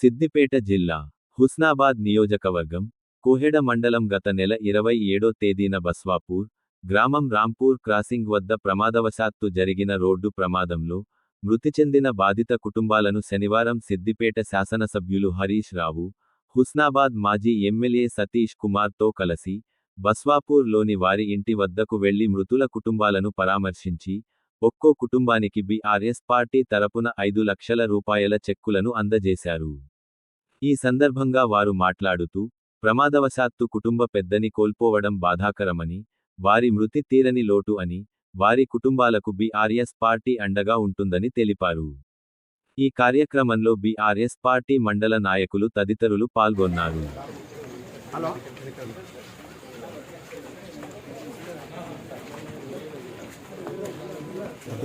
సిద్దిపేట జిల్లా హుస్నాబాద్ నియోజకవర్గం కోహెడ మండలం గత నెల ఇరవై ఏడో తేదీన బస్వాపూర్ గ్రామం రాంపూర్ క్రాసింగ్ వద్ద ప్రమాదవశాత్తు జరిగిన రోడ్డు ప్రమాదంలో మృతి చెందిన బాధిత కుటుంబాలను శనివారం సిద్దిపేట శాసనసభ్యులు హరీష్ రావు హుస్నాబాద్ మాజీ ఎమ్మెల్యే సతీష్ కుమార్తో కలిసి బస్వాపూర్లోని వారి ఇంటి వద్దకు వెళ్ళి మృతుల కుటుంబాలను పరామర్శించి ఒక్కో కుటుంబానికి బీఆర్ఎస్ పార్టీ తరపున ఐదు లక్షల రూపాయల చెక్కులను అందజేశారు. ఈ సందర్భంగా వారు మాట్లాడుతూ ప్రమాదవశాత్తు కుటుంబ పెద్దని కోల్పోవడం బాధాకరమని వారి మృతి తీరని లోటు అని వారి కుటుంబాలకు బీఆర్ఎస్ పార్టీ అండగా ఉంటుందని తెలిపారు. ఈ కార్యక్రమంలో బీఆర్ఎస్ పార్టీ మండల నాయకులు తదితరులు పాల్గొన్నారు. హలో.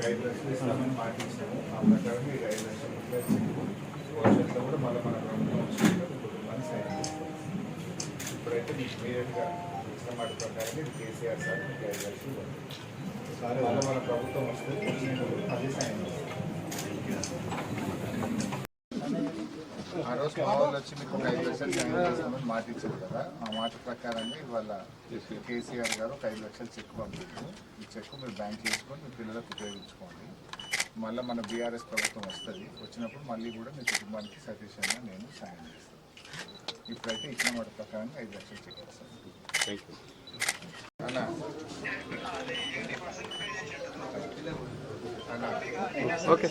అమ్మ మీకు ఇస్తామని ఆ ప్రకారం మీకు ఐదు లక్షల భవిష్యత్తులో కూడా మళ్ళీ మన ప్రభుత్వం వచ్చింది కుటుంబాన్ని ఇప్పుడైతే మీకు ఇమీడియట్గా ఇచ్చిన మాట ప్రకారం కేసీఆర్ సార్ గైడ్ లైన్స్ లక్షలు ఇవ్వండి. మళ్ళీ మన ప్రభుత్వం వస్తే మీకు అది సాయం చేస్తాం ఆ రోజు మా వాళ్ళు వచ్చి మీకు ఒక ఐదు లక్షలు సాయం చేస్తామని మాట ఇచ్చారు కదా. ఆ మాట ప్రకారంగా ఇవాళ కేసీఆర్ గారు ఒక ఐదు లక్షలు చెక్ పంపించారు. ఈ చెక్ మీరు బ్యాంక్ చేసుకొని మీ పిల్లలకు ఉపయోగించుకోండి. మళ్ళీ మన బీఆర్ఎస్ ప్రభుత్వం వస్తుంది. వచ్చినప్పుడు మళ్ళీ కూడా మీ కుటుంబానికి అన్న నేను సాయం చేస్తాను. ఇప్పుడైతే ఇచ్చిన మాట ప్రకారంగా ఐదు లక్షలు చెక్ చేస్తాను. అన్న. అన్న. ఓకే